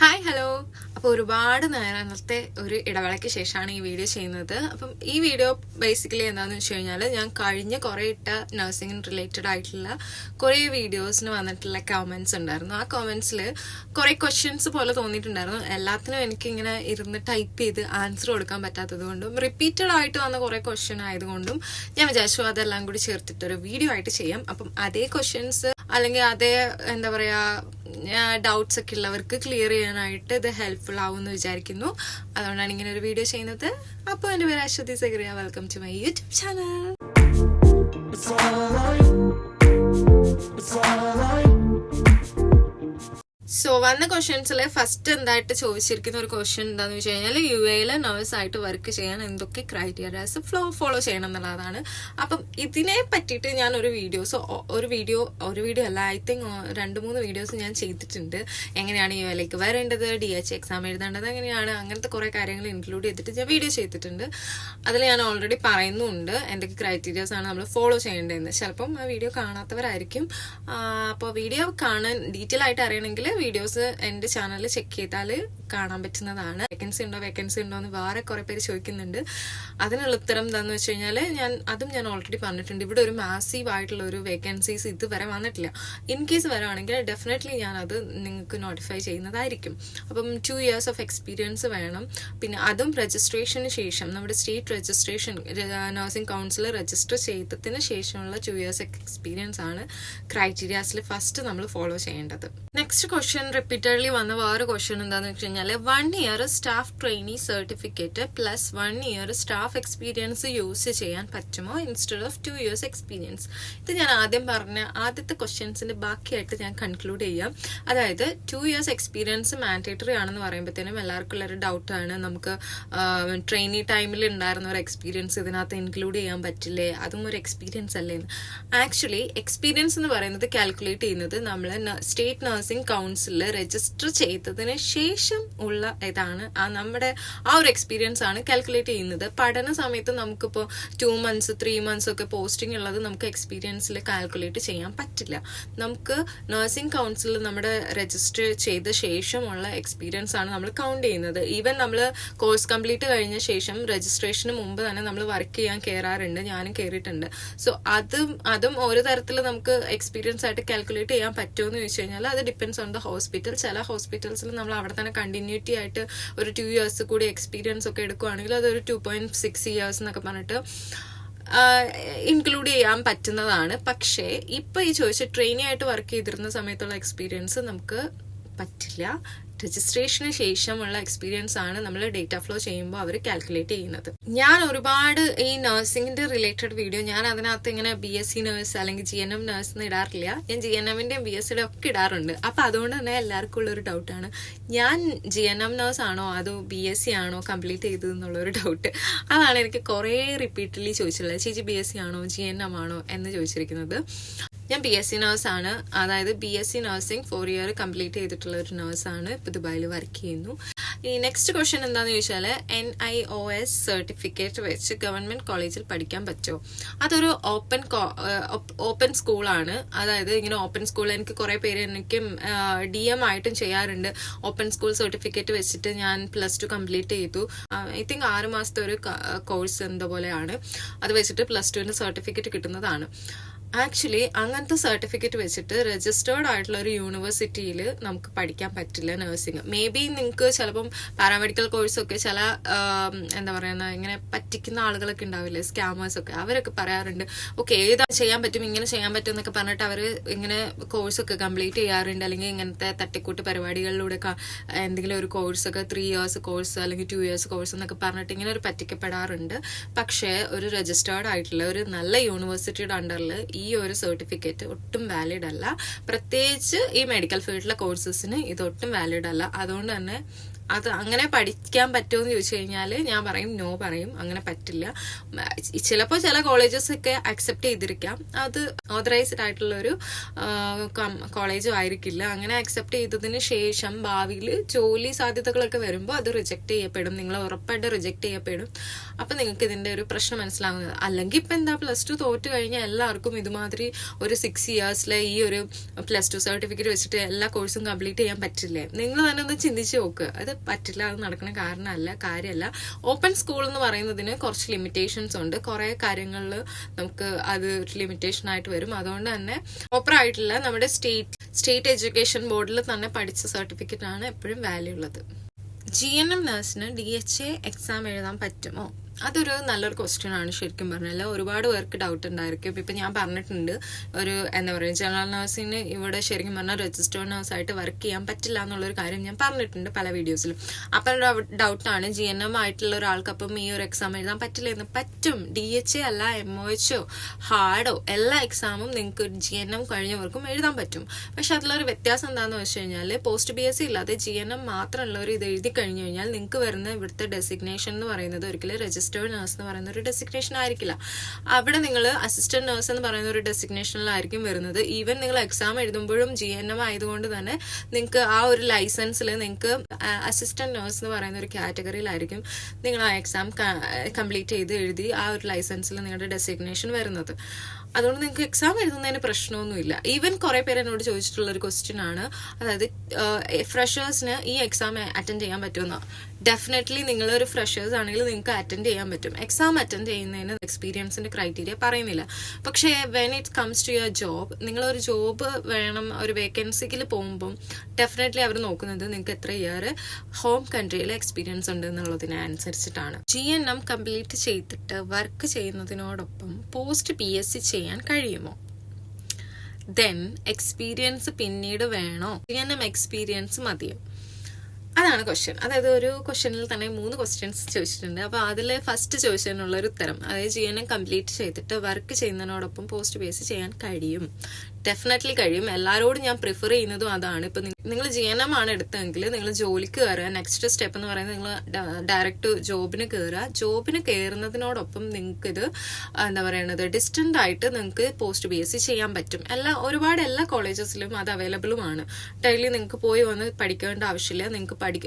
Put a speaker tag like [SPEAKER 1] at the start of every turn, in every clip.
[SPEAKER 1] Hi hello അപ്പോൾ ഒരുപാട് നേരത്തെ ഒരു ഇടവേളയ്ക്ക് ശേഷമാണ് ഈ വീഡിയോ ചെയ്യുന്നത്. അപ്പം ഈ വീഡിയോ ബേസിക്കലി എന്താണെന്ന് വെച്ച് കഴിഞ്ഞാൽ ഞാൻ കഴിഞ്ഞ കുറേ ഇട്ട നഴ്സിംഗിന് റിലേറ്റഡ് ആയിട്ടുള്ള കുറേ വീഡിയോസിന് വന്നിട്ടുള്ള കമൻസ് ഉണ്ടായിരുന്നു. ആ കമൻസിൽ കുറേ ക്വസ്റ്റ്യൻസ് പോലെ തോന്നിയിട്ടുണ്ടായിരുന്നു. എല്ലാത്തിനും എനിക്കിങ്ങനെ ഇരുന്ന് ടൈപ്പ് ചെയ്ത് ആൻസർ കൊടുക്കാൻ പറ്റാത്തത് കൊണ്ടും റിപ്പീറ്റഡ് ആയിട്ട് വന്ന കുറേ ക്വസ്റ്റ്യൻ ആയതുകൊണ്ടും ഞാൻ വിചാരിച്ചു അതെല്ലാം കൂടി ചേർത്തിട്ടൊരു വീഡിയോ ആയിട്ട് ചെയ്യാം. അപ്പം അതേ ക്വസ്റ്റ്യൻസ് അല്ലെങ്കിൽ അതേ എന്താ പറയാ ഡൗട്ട്സ് ഒക്കെ ഉള്ളവർക്ക് ക്ലിയർ ചെയ്യാനായിട്ട് ഇത് ഹെൽപ്ഫുൾ ആവുമെന്ന് വിചാരിക്കുന്നു. അതുകൊണ്ടാണ് ഇങ്ങനെ ഒരു വീഡിയോ ചെയ്യുന്നത്. അപ്പോൾ എന്റെ പേര് Aswathy Zacharia. Welcome to my YouTube channel so വന്ന ക്വസ്റ്റ്യൻസിൽ ഫസ്റ്റ് എന്തായിട്ട് ചോദിച്ചിരിക്കുന്ന ഒരു ക്വസ്റ്റ്യൻ എന്താണെന്ന് വെച്ച് കഴിഞ്ഞാൽ യു എയിൽ നഴ്സ് ആയിട്ട് വർക്ക് ചെയ്യാൻ എന്തൊക്കെ ക്രൈറ്റീരിയാസ് ഫ്ലോ ഫോളോ ചെയ്യണം എന്നുള്ളതാണ്. അപ്പം ഇതിനെ പറ്റിയിട്ട് ഞാൻ ഒരു വീഡിയോസ് ഒരു വീഡിയോ ഒരു വീഡിയോ അല്ല ഐ തിങ്ക് രണ്ട് മൂന്ന് വീഡിയോസ് ഞാൻ ചെയ്തിട്ടുണ്ട്. എങ്ങനെയാണ് യു എയിലേക്ക് വരേണ്ടത്? ഡി എച്ച് എക്സാം എഴുതേണ്ടത് എങ്ങനെയാണ്? അങ്ങനത്തെ കുറേ കാര്യങ്ങൾ ഇൻക്ലൂഡ് ചെയ്തിട്ട് ഞാൻ വീഡിയോ ചെയ്തിട്ടുണ്ട്. അതിൽ ഞാൻ ഓൾറെഡി പറയുന്നുണ്ട് എന്തൊക്കെ ക്രൈറ്റീരിയാസ് ആണ് നമ്മൾ ഫോളോ ചെയ്യേണ്ടതെന്ന്. ചിലപ്പം ആ വീഡിയോ കാണാത്തവരായിരിക്കും. അപ്പോൾ വീഡിയോ കാണാൻ ഡീറ്റെയിൽ ആയിട്ട് അറിയണമെങ്കിൽ വീഡിയോസ് എന്റെ ചാനലിൽ ചെക്ക് ചെയ്താൽ കാണാൻ പറ്റുന്നതാണ്. വേക്കൻസി ഉണ്ടോ വേക്കൻസി ഉണ്ടോ എന്ന് വേറെ കുറേ പേര് ചോദിക്കുന്നുണ്ട്. അതിനുള്ള ഉത്തരം എന്താണെന്ന് വെച്ച് കഴിഞ്ഞാൽ ഞാൻ അതും ഞാൻ ഓൾറെഡി പറഞ്ഞിട്ടുണ്ട്. ഇവിടെ ഒരു മാസീവ് ആയിട്ടുള്ള ഒരു വേക്കൻസീസ് ഇതുവരെ വന്നിട്ടില്ല. ഇൻ കേസ് വരാണെങ്കിൽ ഡെഫിനറ്റ്ലി ഞാൻ അത് നിങ്ങൾക്ക് നോട്ടിഫൈ ചെയ്യുന്നതായിരിക്കും. അപ്പം ടു ഇയേഴ്സ് ഓഫ് എക്സ്പീരിയൻസ് വേണം. പിന്നെ അതും രജിസ്ട്രേഷന് ശേഷം നമ്മുടെ state registration nursing council register ചെയ്തതിന് ശേഷമുള്ള ടു ഇയേഴ്സ് എക്സ്പീരിയൻസ് ആണ് ക്രൈറ്റീരിയാസിൽ ഫസ്റ്റ് നമ്മൾ ഫോളോ ചെയ്യേണ്ടത്. നെക്സ്റ്റ് ക്വസ്റ്റ്യൻ റിപ്പീറ്റഡ്ലി വന്ന വേറെ ക്വസ്റ്റ്യൻ എന്താണെന്ന് വെച്ച് കഴിഞ്ഞാൽ one year staff trainee certificate plus one year staff experience use ചെയ്യാൻ പറ്റുമോ instead of two years experience ഇത് ഞാൻ ആദ്യം പറഞ്ഞ ആദ്യത്തെ ക്വസ്റ്റ്യൻസിന്റെ ബാക്കിയായിട്ട് ഞാൻ കൺക്ലൂഡ് ചെയ്യാം. അതായത് ടു ഇയേഴ്സ് എക്സ്പീരിയൻസ് മാൻഡേറ്ററി ആണെന്ന് പറയുമ്പോഴത്തേനും എല്ലാവർക്കും ഉള്ളൊരു ഡൗട്ടാണ് നമുക്ക് ട്രെയിനി ടൈമിൽ ഉണ്ടായിരുന്ന ഒരു എക്സ്പീരിയൻസ് ഇതിനകത്ത് ഇൻക്ലൂഡ് ചെയ്യാൻ പറ്റില്ലേ? അതും ഒരു എക്സ്പീരിയൻസ് അല്ലേ? ആക്ച്വലി എക്സ്പീരിയൻസ് എന്ന് പറയുന്നത് കാൽക്കുലേറ്റ് ചെയ്യുന്നത് നമ്മൾ സ്റ്റേറ്റ് നഴ്സിംഗ് കൗൺസിലിൽ രജിസ്റ്റർ ചെയ്തതിന് ശേഷം ഉള്ള ഇതാണ്. ആ നമ്മുടെ ആ ഒരു എക്സ്പീരിയൻസ് ആണ് കാൽക്കുലേറ്റ് ചെയ്യുന്നത്. പഠന സമയത്ത് നമുക്കിപ്പോൾ ടു മന്ത്സ് ത്രീ മന്ത്സ് ഒക്കെ പോസ്റ്റിംഗ് ഉള്ളത് നമുക്ക് എക്സ്പീരിയൻസിൽ കാൽക്കുലേറ്റ് ചെയ്യാൻ പറ്റില്ല. നമുക്ക് നഴ്സിംഗ് കൗൺസിലിൽ നമ്മുടെ രജിസ്റ്റർ ചെയ്ത ശേഷമുള്ള എക്സ്പീരിയൻസ് ആണ് നമ്മൾ കൗണ്ട് ചെയ്യുന്നത്. ഈവൻ നമ്മൾ കോഴ്സ് കംപ്ലീറ്റ് കഴിഞ്ഞ ശേഷം രജിസ്ട്രേഷന് മുമ്പ് തന്നെ നമ്മൾ വർക്ക് ചെയ്യാൻ കയറാറുണ്ട് ഞാനും കയറിയിട്ടുണ്ട് സോ അതും അതും ഓരോ തരത്തിൽ നമുക്ക് എക്സ്പീരിയൻസ് ആയിട്ട് കാൽക്കുലേറ്റ് ചെയ്യാൻ പറ്റുമോ എന്ന് ചോദിച്ചു കഴിഞ്ഞാൽ അത് ഡിപ്പെൻസ് ഓൺ ദ ഹോസ്പിറ്റൽ ചില ഹോസ്പിറ്റൽസിൽ നമ്മൾ അവിടെ തന്നെ കണ്ടിന്യൂറ്റി ആയിട്ട് ഒരു ടു ഇയേഴ്സ് കൂടി എക്സ്പീരിയൻസ് ഒക്കെ എടുക്കുകയാണെങ്കിൽ അതൊരു ടു പോയിന്റ് സിക്സ് ഇയേഴ്സ് എന്നൊക്കെ പറഞ്ഞിട്ട് ഇൻക്ലൂഡ് ചെയ്യാൻ പറ്റുന്നതാണ്. പക്ഷേ ഇപ്പൊ ഈ ചോദിച്ച ട്രെയിനി ആയിട്ട് വർക്ക് ചെയ്തിരുന്ന സമയത്തുള്ള എക്സ്പീരിയൻസ് നമുക്ക് പറ്റില്ല. രജിസ്ട്രേഷന് ശേഷമുള്ള എക്സ്പീരിയൻസ് ആണ് നമ്മൾ ഡേറ്റ ഫ്ലോ ചെയ്യുമ്പോൾ അവർ കാൽക്കുലേറ്റ് ചെയ്യുന്നത്. ഞാൻ ഒരുപാട് ഈ നഴ്സിംഗിന്റെ റിലേറ്റഡ് വീഡിയോ ഞാൻ അതിനകത്ത് ഇങ്ങനെ ബി എസ് സി നഴ്സ് അല്ലെങ്കിൽ ജി എൻ എം നഴ്സ് എന്ന് ഇടാറില്ല. ഞാൻ ജി എൻ എമ്മിന്റെയും ബി എസ് സിയുടെ ഒക്കെ ഇടാറുണ്ട്. അപ്പൊ അതുകൊണ്ട് തന്നെ എല്ലാവർക്കും ഉള്ള ഒരു ഡൗട്ടാണ് ഞാൻ ജി എൻ എം നഴ്സ് ആണോ അതോ ബി എസ് സി ആണോ കംപ്ലീറ്റ് ചെയ്തത് എന്നുള്ളൊരു ഡൗട്ട് അതാണ് എനിക്ക് കുറേ റിപ്പീറ്റഡ്ലി ചോദിച്ചിട്ടുള്ളത്. ചേച്ചി ബി എസ് സി ആണോ ജി എൻ എം ആണോ എന്ന് ചോദിച്ചിരിക്കുന്നത്. ഞാൻ ബി എസ് സി നഴ്സാണ് അതായത് B S C nursing four year complete ചെയ്തിട്ടുള്ള ഒരു നഴ്സാണ് ഇപ്പോൾ ദുബായിൽ വർക്ക് ചെയ്യുന്നു. ഈ നെക്സ്റ്റ് ക്വസ്റ്റ്യൻ എന്താണെന്ന് ചോദിച്ചാൽ N I O S certificate വെച്ച് ഗവൺമെന്റ് കോളേജിൽ പഠിക്കാൻ പറ്റുമോ? അതൊരു ഓപ്പൺ ഓപ്പൺ സ്കൂളാണ് അതായത് ഇങ്ങനെ ഓപ്പൺ സ്കൂൾ എനിക്ക് കുറേ പേര് എനിക്ക് ഡി എം ആയിട്ടും ചെയ്യാറുണ്ട്. ഓപ്പൺ സ്കൂൾ സർട്ടിഫിക്കറ്റ് വെച്ചിട്ട് ഞാൻ പ്ലസ് ടു കംപ്ലീറ്റ് ചെയ്തു. ഐ തിങ്ക് ആറ് മാസത്തെ ഒരു കോഴ്സ് എന്തോ പോലെയാണ്. അത് വെച്ചിട്ട് പ്ലസ് ടുവിന്റെ സർട്ടിഫിക്കറ്റ് കിട്ടുന്നതാണ്. ആക്ച്വലി അങ്ങനത്തെ സർട്ടിഫിക്കറ്റ് വെച്ചിട്ട് രജിസ്റ്റേർഡ് ആയിട്ടുള്ള ഒരു യൂണിവേഴ്സിറ്റിയിൽ നമുക്ക് പഠിക്കാൻ പറ്റില്ല നഴ്സിംഗ് മേ ബി നിങ്ങൾക്ക് ചിലപ്പം പാരാമെഡിക്കൽ കോഴ്സൊക്കെ ചില എന്താ പറയുന്ന ഇങ്ങനെ പറ്റിക്കുന്ന ആളുകളൊക്കെ ഉണ്ടാവില്ലേ സ്കാമേഴ്സൊക്കെ അവരൊക്കെ പറയാറുണ്ട് ഓക്കെ ഏതാ ചെയ്യാൻ പറ്റും ഇങ്ങനെ ചെയ്യാൻ പറ്റും എന്നൊക്കെ പറഞ്ഞിട്ട് അവർ ഇങ്ങനെ കോഴ്സൊക്കെ കംപ്ലീറ്റ് ചെയ്യാറുണ്ട്. അല്ലെങ്കിൽ ഇങ്ങനത്തെ തട്ടിക്കൂട്ട് പരിപാടികളിലൂടെ എന്തെങ്കിലും ഒരു കോഴ്സൊക്കെ ത്രീ ഇയേഴ്സ് കോഴ്സ് അല്ലെങ്കിൽ ടു ഇയേഴ്സ് കോഴ്സ് എന്നൊക്കെ പറഞ്ഞിട്ട് ഇങ്ങനെ ഒരു പറ്റിക്കപ്പെടാറുണ്ട്. പക്ഷേ ഒരു രജിസ്റ്റേർഡ് ആയിട്ടുള്ള ഒരു നല്ല യൂണിവേഴ്സിറ്റിയുടെ അണ്ടറിൽ ഒരു സർട്ടിഫിക്കറ്റ് ഒട്ടും വാലിഡ് അല്ല. പ്രത്യേകിച്ച് ഈ മെഡിക്കൽ ഫീൽഡിലെ കോഴ്സസിന് ഇത് ഒട്ടും വാലിഡ് അല്ല. അതുകൊണ്ട് തന്നെ അത് അങ്ങനെ പഠിക്കാൻ പറ്റുമോ എന്ന് ചോദിച്ചു കഴിഞ്ഞാൽ ഞാൻ പറയും നോ പറയും. അങ്ങനെ പറ്റില്ല. ചിലപ്പോൾ ചില കോളേജസ് ഒക്കെ അക്സെപ്റ്റ് ചെയ്തിരിക്കാം. അത് ഓതറൈസ്ഡ് ആയിട്ടുള്ള ഒരു കോളേജും ആയിരിക്കില്ല. അങ്ങനെ അക്സെപ്റ്റ് ചെയ്തതിന് ശേഷം ഭാവിയിൽ ജോലി സാധ്യതകളൊക്കെ വരുമ്പോൾ അത് റിജക്റ്റ് ചെയ്യപ്പെടും. നിങ്ങൾ ഉറപ്പായിട്ട് റിജക്റ്റ് ചെയ്യപ്പെടും. അപ്പം നിങ്ങൾക്ക് ഇതിന്റെ ഒരു പ്രശ്നം മനസ്സിലാവുന്നത്. അല്ലെങ്കിൽ ഇപ്പം എന്താ പ്ലസ് ടു തോറ്റ് കഴിഞ്ഞാൽ എല്ലാവർക്കും ഇത് ഇതുമാതിരി ഒരു സിക്സ് ഇയേഴ്സിലെ ഈ ഒരു പ്ലസ് ടു സർട്ടിഫിക്കറ്റ് വെച്ചിട്ട് എല്ലാ കോഴ്സും കംപ്ലീറ്റ് ചെയ്യാൻ പറ്റില്ലേ? നിങ്ങൾ തന്നെ ഒന്ന് ചിന്തിച്ച് നോക്ക്. അത് പറ്റില്ല അത് നടക്കുന്ന കാരണമല്ല കാര്യമല്ല. ഓപ്പൺ സ്കൂൾ എന്ന് പറയുന്നതിന് കുറച്ച് ലിമിറ്റേഷൻസ് ഉണ്ട്. കുറേ കാര്യങ്ങളിൽ നമുക്ക് അത് ലിമിറ്റേഷൻ ആയിട്ട് വരും. അതുകൊണ്ട് തന്നെ പ്രോപ്പർ ആയിട്ടുള്ള നമ്മുടെ സ്റ്റേറ്റ് സ്റ്റേറ്റ് എഡ്യൂക്കേഷൻ ബോർഡിൽ തന്നെ പഠിച്ച സർട്ടിഫിക്കറ്റ് ആണ് എപ്പോഴും വാല്യൂ ഉള്ളത്. ജി എൻ എം നഴ്സിന് ഡി എച്ച് എ എക്സാം എഴുതാൻ പറ്റുമോ? അതൊരു നല്ലൊരു ക്വസ്റ്റ്യൻ ആണ് ശരിക്കും പറഞ്ഞാൽ ഒരുപാട് പേർക്ക് ഡൗട്ട് ഉണ്ടായിരിക്കും. ഇപ്പം ഞാൻ പറഞ്ഞിട്ടുണ്ട്. ഒരു എന്താ പറയുക ജനറൽ നഴ്സിന് ഇവിടെ ശരിക്കും പറഞ്ഞാൽ രജിസ്റ്റേഡ് നഴ്സായിട്ട് വർക്ക് ചെയ്യാൻ പറ്റില്ല എന്നുള്ളൊരു കാര്യം ഞാൻ പറഞ്ഞിട്ടുണ്ട് പല വീഡിയോസിലും അപ്പം ഡൗട്ടാണ് ജി എൻ എം ആയിട്ടുള്ള ഒരാൾക്ക് അപ്പം ഈ ഒരു എക്സാം എഴുതാൻ പറ്റില്ല എന്ന് പറ്റും. ഡി എച്ച് എ അല്ല എം ഒ എച്ചോ ഹാർഡോ എല്ലാ എക്സാമും നിങ്ങൾക്ക് ജി എൻ എം കഴിഞ്ഞവർക്കും എഴുതാൻ പറ്റും. പക്ഷെ അതിലൊരു വ്യത്യാസം എന്താണെന്ന് വെച്ച് കഴിഞ്ഞാൽ പോസ്റ്റ് ബി എസ് സി ഇല്ലാതെ ജി എൻ എം മാത്രമുള്ളവർ ഇത് എഴുതി കഴിഞ്ഞു കഴിഞ്ഞാൽ നിങ്ങൾക്ക് വരുന്ന ഇവിടുത്തെ ഡെസിഗ്നേഷൻ എന്ന് പറയുന്നത് ഒരിക്കലും രജിസ്റ്റേർഡ് നേഴ്സ് എന്ന് പറയുന്ന ഒരു ഡെസിഗ്നേഷൻ ആയിരിക്കില്ല. അവിടെ നിങ്ങൾ അസിസ്റ്റന്റ് നേഴ്സ് എന്ന് പറയുന്ന ഒരു ഡെസിഗ്നേഷനിലായിരിക്കും വരുന്നത്. ഈവൻ നിങ്ങൾ എക്സാം എഴുതുമ്പോഴും ജി എൻ എം ആയതുകൊണ്ട് തന്നെ നിങ്ങൾക്ക് ആ ഒരു ലൈസൻസിൽ നിങ്ങൾക്ക് അസിസ്റ്റന്റ് നേഴ്സ് എന്ന് പറയുന്ന ഒരു കാറ്റഗറിയിലായിരിക്കും നിങ്ങൾ ആ എക്സാം കംപ്ലീറ്റ് ചെയ്ത് എഴുതി ആ ഒരു ലൈസൻസിൽ നിങ്ങളുടെ ഡെസിഗ്നേഷൻ വരുന്നത്. അതുകൊണ്ട് നിങ്ങൾക്ക് എക്സാം എഴുതുന്നതിന് പ്രശ്നമൊന്നുമില്ല. ഈവൻ കുറെ പേര് എന്നോട് ചോദിച്ചിട്ടുള്ള ഒരു ക്വസ്റ്റ്യൻ ആണ്. അതായത് ഫ്രഷേഴ്സിന് ഈ എക്സാം അറ്റൻഡ് ചെയ്യാൻ പറ്റുമെന്നോ ഡെഫിനറ്റ്ലി നിങ്ങളൊരു ഫ്രഷേഴ്സ് ആണെങ്കിൽ നിങ്ങൾക്ക് അറ്റൻഡ് ചെയ്യാൻ പറ്റും. എക്സാം അറ്റൻഡ് ചെയ്യുന്നതിന് എക്സ്പീരിയൻസിന്റെ ക്രൈറ്റീരിയ പറയുന്നില്ല. പക്ഷേ when it comes to your job നിങ്ങളൊരു ജോബ് വേണം ഒരു വേക്കൻസിക്കിൽ പോകുമ്പം ഡെഫിനറ്റ്ലി അവർ നോക്കുന്നത് നിങ്ങൾക്ക് എത്ര ഇയർ ഹോം കൺട്രിയിൽ എക്സ്പീരിയൻസ് ഉണ്ട് എന്നുള്ളതിനെ അനുസരിച്ചിട്ടാണ്. ജി എൻ എം കംപ്ലീറ്റ് ചെയ്തിട്ട് വർക്ക് ചെയ്യുന്നതിനോടൊപ്പം പോസ്റ്റ് പി എസ് സി ചെയ്യാൻ കഴിയുമോ? ദെൻ എക്സ്പീരിയൻസ് പിന്നീട് വേണോ? ജി എൻ എം എക്സ്പീരിയൻസ് മതിയോ? അതാണ് ക്വസ്റ്റ്യൻ അതായത് ഒരു ക്വസ്റ്റ്യനിൽ തന്നെ മൂന്ന് ക്വസ്റ്റ്യൻസ് ചോദിച്ചിട്ടുണ്ട്. അപ്പോൾ അതിൽ ഫസ്റ്റ് ചോദിച്ചതിനുള്ള ഒരു ഉത്തരം. അതായത് ജി എൻ എം കംപ്ലീറ്റ് ചെയ്തിട്ട് വർക്ക് ചെയ്യുന്നതിനോടൊപ്പം പോസ്റ്റ് ബേസ് ചെയ്യാൻ കഴിയും. ഡെഫിനറ്റ്ലി കഴിയും. എല്ലാവരോടും ഞാൻ പ്രിഫർ ചെയ്യുന്നതും അതാണ്. ഇപ്പം നിങ്ങൾ ജി എൻ എം ആണ് എടുത്തതെങ്കിൽ നിങ്ങൾ ജോലിക്ക് കയറുക നെക്സ്റ്റ് സ്റ്റെപ്പ് എന്ന് പറയുന്നത് നിങ്ങൾ ഡയറക്റ്റ് ജോബിന് കയറുക ജോബിന് കയറുന്നതിനോടൊപ്പം നിങ്ങൾക്ക് ഇത് എന്താ പറയുന്നത് ഡിസ്റ്റന്റ് ആയിട്ട് നിങ്ങൾക്ക് പോസ്റ്റ് ബി എസ് സി ചെയ്യാൻ പറ്റും. എല്ലാ ഒരുപാട് എല്ലാ കോളേജസിലും അത് അവൈലബിളുമാണ് ഡെയിലി നിങ്ങൾക്ക് പോയി വന്ന് പഠിക്കേണ്ട ആവശ്യമില്ല. നിങ്ങൾക്ക് പഠി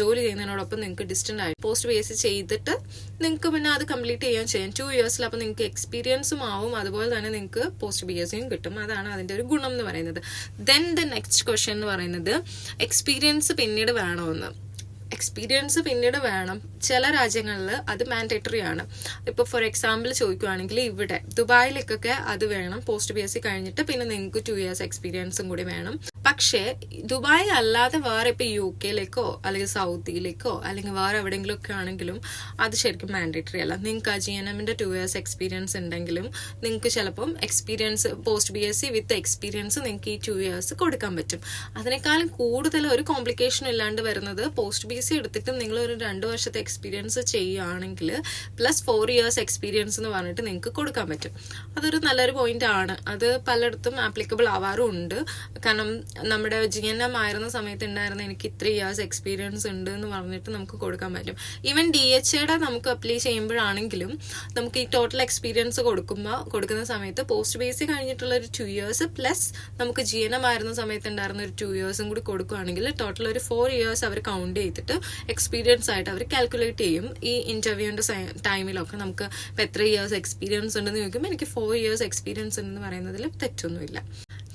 [SPEAKER 1] ജോലി ചെയ്യുന്നതിനോടൊപ്പം നിങ്ങൾക്ക് ഡിസ്റ്റന്റ് ആയിട്ട് പോസ്റ്റ് ബി എസ് സി ചെയ്തിട്ട് നിങ്ങൾക്ക് പിന്നെ അത് കംപ്ലീറ്റ് ചെയ്യാൻ ചെയ്യാം. ടു ഇയേഴ്സിൽ അപ്പോൾ നിങ്ങൾക്ക് എക്സ്പീരിയൻസും ആവും. അതുപോലെ തന്നെ നിങ്ങൾക്ക് പോസ്റ്റ് ബി എസ് സിയും കിട്ടും. അതാണ് അതിന്റെ ഒരു ഗുണം എന്ന് പറയുന്നത്. ദെൻ ദ നെക്സ്റ്റ് ക്വസ്റ്റ്യൻ എന്ന് പറയുന്നത് എക്സ്പീരിയൻസ് പിന്നീട് വേണമെന്ന് എക്സ്പീരിയൻസ് പിന്നീട് വേണം. ചില രാജ്യങ്ങളിൽ അത് മാൻഡേറ്ററി ആണ്. ഇപ്പോൾ ഫോർ എക്സാമ്പിൾ ചോദിക്കുവാണെങ്കിൽ ഇവിടെ ദുബായിലേക്കൊക്കെ അത് വേണം. പോസ്റ്റ് ബി എസ് സി കഴിഞ്ഞിട്ട് പിന്നെ നിങ്ങൾക്ക് ടു ഇയേഴ്സ് എക്സ്പീരിയൻസും കൂടി വേണം. പക്ഷേ ദുബായ് അല്ലാതെ വേറെ ഇപ്പൊ യു കെയിലേക്കോ അല്ലെങ്കിൽ സൗദിയിലേക്കോ അല്ലെങ്കിൽ വേറെ എവിടെയെങ്കിലും ഒക്കെ ആണെങ്കിലും അത് ശരിക്കും മാൻഡേറ്ററി അല്ല. നിങ്ങൾക്ക് ആ ജി എൻ എമ്മിന്റെ ടു ഇയേഴ്സ് എക്സ്പീരിയൻസ് ഉണ്ടെങ്കിലും നിങ്ങൾക്ക് ചിലപ്പം experience post B S C with experience നിങ്ങൾക്ക് ഈ ടു ഇയേഴ്സ് കൊടുക്കാൻ പറ്റും. അതിനേക്കാളും കൂടുതൽ ഒരു കോംപ്ലിക്കേഷൻ ഇല്ലാണ്ട് വരുന്നത് പോസ്റ്റ് ബി സി എടുത്തിട്ട് നിങ്ങൾ ഒരു രണ്ട് വർഷത്തെ എക്സ്പീരിയൻസ് ചെയ്യുകയാണെങ്കിൽ പ്ലസ് ഫോർ ഇയേഴ്സ് എക്സ്പീരിയൻസ് എന്ന് പറഞ്ഞിട്ട് നിങ്ങൾക്ക് കൊടുക്കാൻ പറ്റും. അതൊരു നല്ലൊരു പോയിന്റ് ആണ്. അത് പലയിടത്തും ആപ്ലിക്കബിൾ ആവാറും ഉണ്ട്. കാരണം നമ്മുടെ ജി എൻ എം ആയിരുന്ന സമയത്ത് ഉണ്ടായിരുന്ന എനിക്ക് ഇത്ര ഇയേഴ്സ് എക്സ്പീരിയൻസ് ഉണ്ട് എന്ന് പറഞ്ഞിട്ട് നമുക്ക് കൊടുക്കാൻ പറ്റും. ഈവൻ ഡി എച്ച് എയുടെ നമുക്ക് അപ്ലൈ ചെയ്യുമ്പോഴാണെങ്കിലും നമുക്ക് ഈ ടോട്ടൽ എക്സ്പീരിയൻസ് കൊടുക്കുമ്പോൾ കൊടുക്കുന്ന സമയത്ത് പോസ്റ്റ് ബേസിക് കഴിഞ്ഞിട്ടുള്ള ഒരു ടു ഇയേഴ്സ് പ്ലസ് നമുക്ക് ജി എൻ എം ആയിരുന്ന സമയത്ത് ഉണ്ടായിരുന്ന ഒരു ടു ഇയേഴ്സും കൂടി കൊടുക്കുകയാണെങ്കിൽ ടോട്ടൽ ഒരു ഫോർ ഇയേഴ്സ് അവർ കൗണ്ട് ചെയ്തിട്ട് എക്സ്പീരിയൻസ് ആയിട്ട് അവർ കാൽക്കുലേറ്റ് ചെയ്യും. ഈ ഇന്റർവ്യൂവിന്റെ ടൈമിലൊക്കെ നമുക്ക് ഇപ്പം എത്ര ഇയേഴ്സ് എക്സ്പീരിയൻസ് ഉണ്ടെന്ന് ചോദിക്കുമ്പോൾ എനിക്ക് ഫോർ ഇയേഴ്സ് എക്സ്പീരിയൻസ് ഉണ്ടെന്ന് പറയുന്നതിൽ തെറ്റൊന്നുമില്ല.